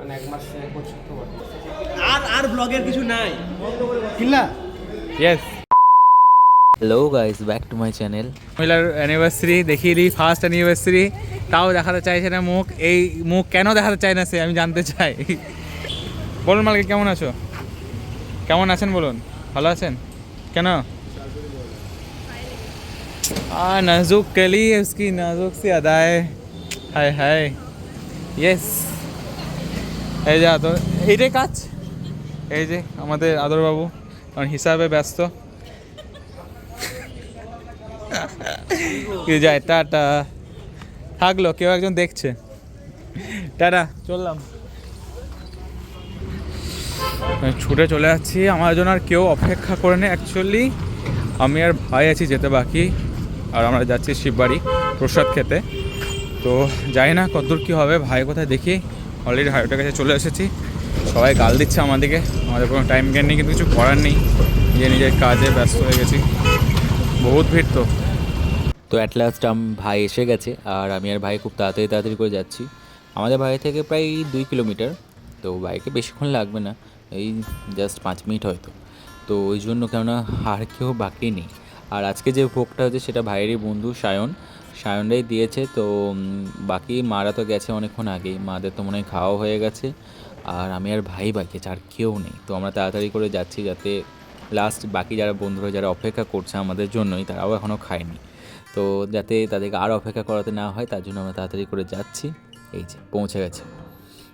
মানে এক মাস এক বছর তো বটে। আর আর ব্লগের কিছু নাই কিনলা yes hello guys back to my channel মহিলার অ্যানিভার্সারি দেখিয়ে দিই ফার্স্ট অ্যানিভার্সারি তাও দেখাতে চাইছে না মুখ এই মুখ কেন দেখাতে চায় না সে আমি জানতে চাই বলুন মালিক কেমন আছো কেমন আছেন বলুন ভালো আছেন কেন आ नाजुक कली है उसकी नाजुक सी अदाएं हाय हाय ইয়েস এই যে আদর, এইটাই কাজ। এই যে আমাদের আদরবাবু, কারণ হিসাবে ব্যস্ত। যায় টাটা। থাকল, কেউ একজন দেখছে। টাটা, চললাম। ছুটে চলে যাচ্ছি। আমার জন্য আর কেউ অপেক্ষা করে নেই অ্যাকচুয়ালি আমি আর ভাই আছি, যেতে বাকি। আর আমরা যাচ্ছি শিববাড়ি, প্রসাদ খেতে। তো জানি না কতদূর কী হবে, ভাই কোথায় দেখি। অলরেডি হাইওয়ের কাছে চলে এসেছি। সবাই গাল দিচ্ছে আমাদেরকে আমাদের কোনো টাইম জ্ঞান নেই, কিন্তু কিছু করার নেই। নিজে নিজের কাজে ব্যস্ত হয়ে গেছি। বহুত ভিড় তো। তো অ্যাট লাস্ট ভাই এসে গেছে, আর আমি আর ভাই খুব তাড়াতাড়ি তাড়াতাড়ি করে যাচ্ছি। আমাদের বাড়ি থেকে প্রায় দুই কিলোমিটার। তো বাইকে বেশিক্ষণ লাগবে না, এই জাস্ট পাঁচ মিনিট হয়তো। তো ওই জন্য কেননা আর কেউ বাকি নেই। আর আজকে যে ভোগটা হচ্ছে সেটা ভাইয়েরই বন্ধু সায়ন। সায়নরাই দিয়েছে, তো বাকি মারা তো গেছে অনেকক্ষণ আগেই। মাদের তো মনে হয় খাওয়া হয়ে গেছে। আর আমি আর ভাই বাকি আর কেউ নেই। তো আমরা তাড়াতাড়ি করে যাচ্ছি যাতে লাস্ট বাকি যারা বন্ধুরা যারা অপেক্ষা করছে আমাদের জন্যই, তারাও এখনও খায়নি। তো যাতে তাদেরকে আর অপেক্ষা করাতে না হয়, তার জন্য আমরা তাড়াতাড়ি করে যাচ্ছি। এই যে, পৌঁছে গেছে।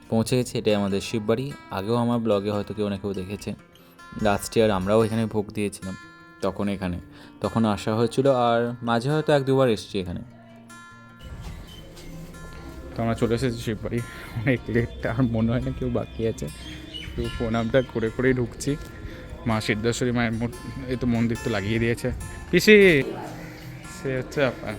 পৌঁছে গেছে, এটাই আমাদের শিববাড়ি। আগেও আমার ব্লগে হয়তো কেউ না কেউ দেখেছে। লাস্ট ইয়ার আমরাও এখানে ভোগ দিয়েছিলাম, তখন এখানে। তখন আসা হয়েছিল, আর মাঝে হয়তো এক দুবার এসেছি এখানে। তো আমরা চলে এসেছি শিববাড়ি অনেক লেট আর মনে হয় না কেউ বাকি আছে। কেউ প্রণামটা করে করেই ঢুকছি। মা সিদ্ধেশ্বরী মায়ের এই তো মন্দির তো লাগিয়ে দিয়েছে। পিসি সে হচ্ছে আপনার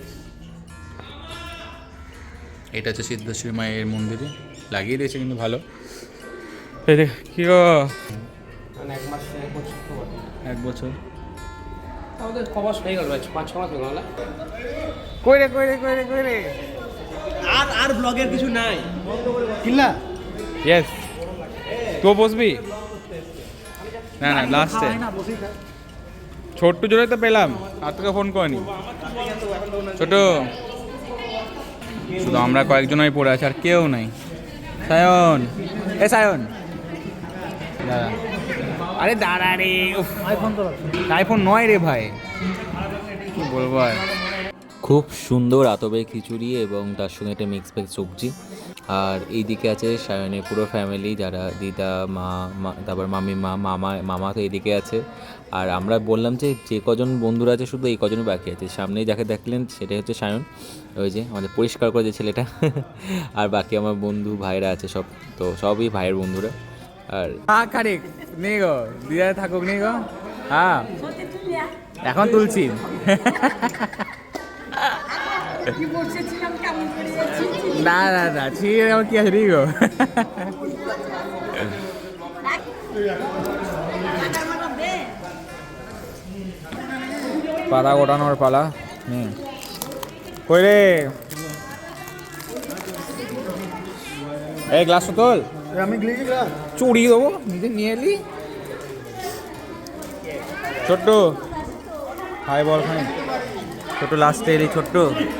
এটা হচ্ছে সিদ্ধেশ্বরী মায়ের মন্দিরে। লাগিয়ে দিয়েছে কিন্তু ভালো। এই দেখ কি গো? মানে এক বছর তো বটে। এক বছর। তাও তো ক মাস হয়ে গেল পাঁচ ছ মাস হয়ে গেল কই রে কই রে কই রে কই রে? আর আর ব্লগের কিছু নাই। কিনলা ইয়েস তো বসবি? না না লাস্টে ছোট্ট জোরে তো পেলাম আর তোকে ফোন করিনি। ছোট শুধু আমরা কয়েকজনই পড়ে আছি আর কেউ নাই। সায়ন। এ সায়ন। দাঁড়া। আরে দাঁড়া রে আইফোন তো আইফোন নয় রে ভাই। কি বলব আর? খুব সুন্দর আতবের খিচুড়ি এবং তার সঙ্গে একটা মিক্স ভেজ সবজি। আর এইদিকে আছে সায়নের পুরো ফ্যামিলি যারা দিদা মা মা তারপর মামি মা মামা মামা তো এইদিকে আছে। আর আমরা বললাম যে যে কজন বন্ধুরা আছে শুধু এই কজনই বাকি আছে। সামনেই যাকে দেখলেন সেটাই হচ্ছে সায়ন। ওই যে আমাদের পরিষ্কার করে যে ছেলেটা। আর বাকি আমার বন্ধু ভাইরা আছে সব। তো সবই ভাইয়ের বন্ধুরা। আর নেই গো। দিদা থাকুক নেই গো। হ্যাঁ। এখন তুলছি। না না না, ঠিক আমার কি আছে গো পাতা গোটানোর পালা, হুম। কই রে? এই গ্লাস তোল। আমি চুড়ি দেবো, নিজে নিয়ে এলি। ছোট্ট, হাই বল খাই ছোট্ট লাস্টে এলি ছোট্ট।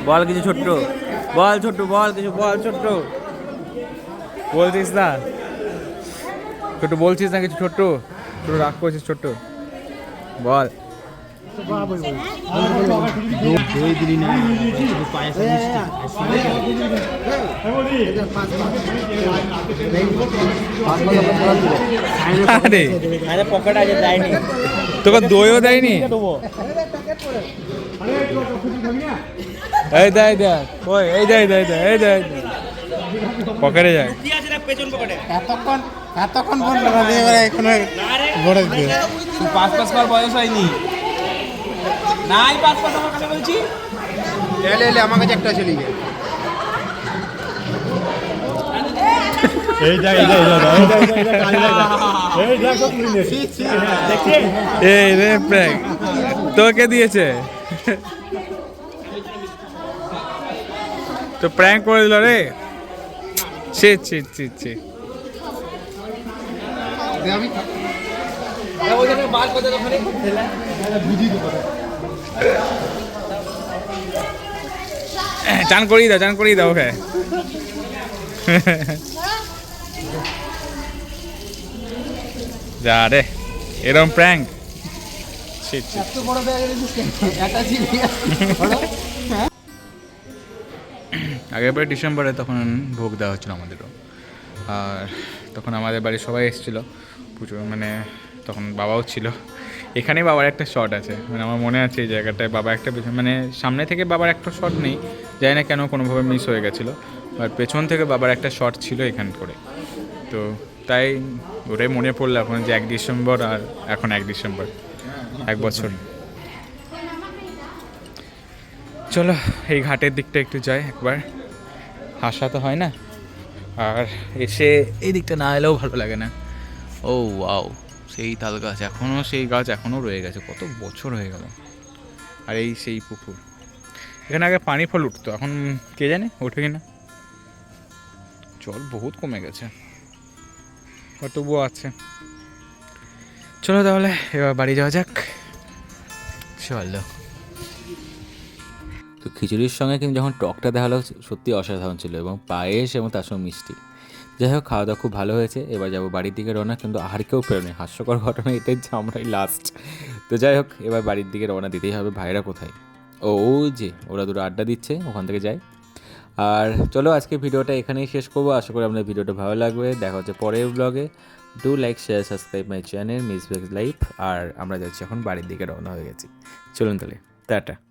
বল কিছু ছোট্ট। বল ছোট্ট বল কিছু বল ছোট্ট। বলছিস না? ছোট্ট বলছিস না কিছু ছোট্ট? ছোট রাগ করছিস ছোট্ট? বল। তোকে দইও দেয়নি? এই দেয় দেখ ওই এই দেয় দেয় দেয় এই দেয় পকেটে যায়। পকেটে এতক্ষণ এতক্ষণ ফোন করা দিয়ে এবারে এখানে ভরে দিতে পাঁচ পাঁচ কর বয়স হয়নি। নাই পাঁচ পাঁচ আমার কাছে বলছি? এলে এলে আমার কাছে একটা চলে গিয়ে তোকে দিয়েছে। তো প্র্যাঙ্ক করে দিল রে। ছি ছি ছি ছি। চান করিয়ে দাও, চান করিয়ে দাও, ওকে। যা রে, এরম প্র্যাঙ্ক আগের বারে ডিসেম্বরে তখন ভোগ দেওয়া হচ্ছিল আমাদেরও। আর তখন আমাদের বাড়ির সবাই এসেছিল। পুজো মানে তখন বাবাও ছিল। এখানেই বাবার একটা শট আছে। মানে আমার মনে আছে এই জায়গাটায় বাবা একটা পেছন মানে সামনে থেকে বাবার একটা শট নেই। জানি না কেন কোনোভাবে মিস হয়ে গেছিল। আর পেছন থেকে বাবার একটা শট ছিল এখান করে। তো তাই ওটাই মনে পড়ল এখন যে এক ডিসেম্বর আর এখন এক ডিসেম্বর। এক বছর। চলো, এই ঘাটের দিকটা একটু যাই একবার। হাসা তো হয় না। আর এসে এই দিকটা না এলেও ভালো লাগে না। ও, ওয়াও, সেই তাল গাছ এখনও সেই গাছ এখনও রয়ে গেছে। কত বছর হয়ে গেল। আর এই সেই পুকুর। এখানে আগে পানি ফল উঠতো, এখন কে জানে ওঠে কিনা। জল বহুত কমে গেছে। তবুও আছে। চলো তাহলে, এবার বাড়ি যাওয়া যাক। চলো তো খিচুড়ির সঙ্গে কিন্তু যখন টকটা দেখাল সত্যি অসাধারণ ছিল এবং পায়েস এবং তার সঙ্গে মিষ্টি। যাই হোক, খাওয়া দাওয়া খুব ভালো হয়েছে। এবার যাব বাড়ির দিকে রওনা, কিন্তু আর কেউ পেরোনি হাস্যকর ঘটনা এটাই যে আমরাই লাস্ট তো যাই হোক, এবার বাড়ির দিকে রওনা দিতেই হবে ভাইরা কোথায়? ও যে, ওরা দুটো আড্ডা দিচ্ছে, ওখান থেকে যাই। আর চলো আজকে ভিডিওটা এখানেই শেষ করব। আশা করি আপনাদের ভিডিওটা ভালো লাগবে। দেখা হচ্ছে পরের ব্লগে do like share subscribe my channel miss life আর আমরা যাচ্ছি এখন বাড়ির দিকে রওনা হয়ে গেছি। চলুন তাহলে, টাটা।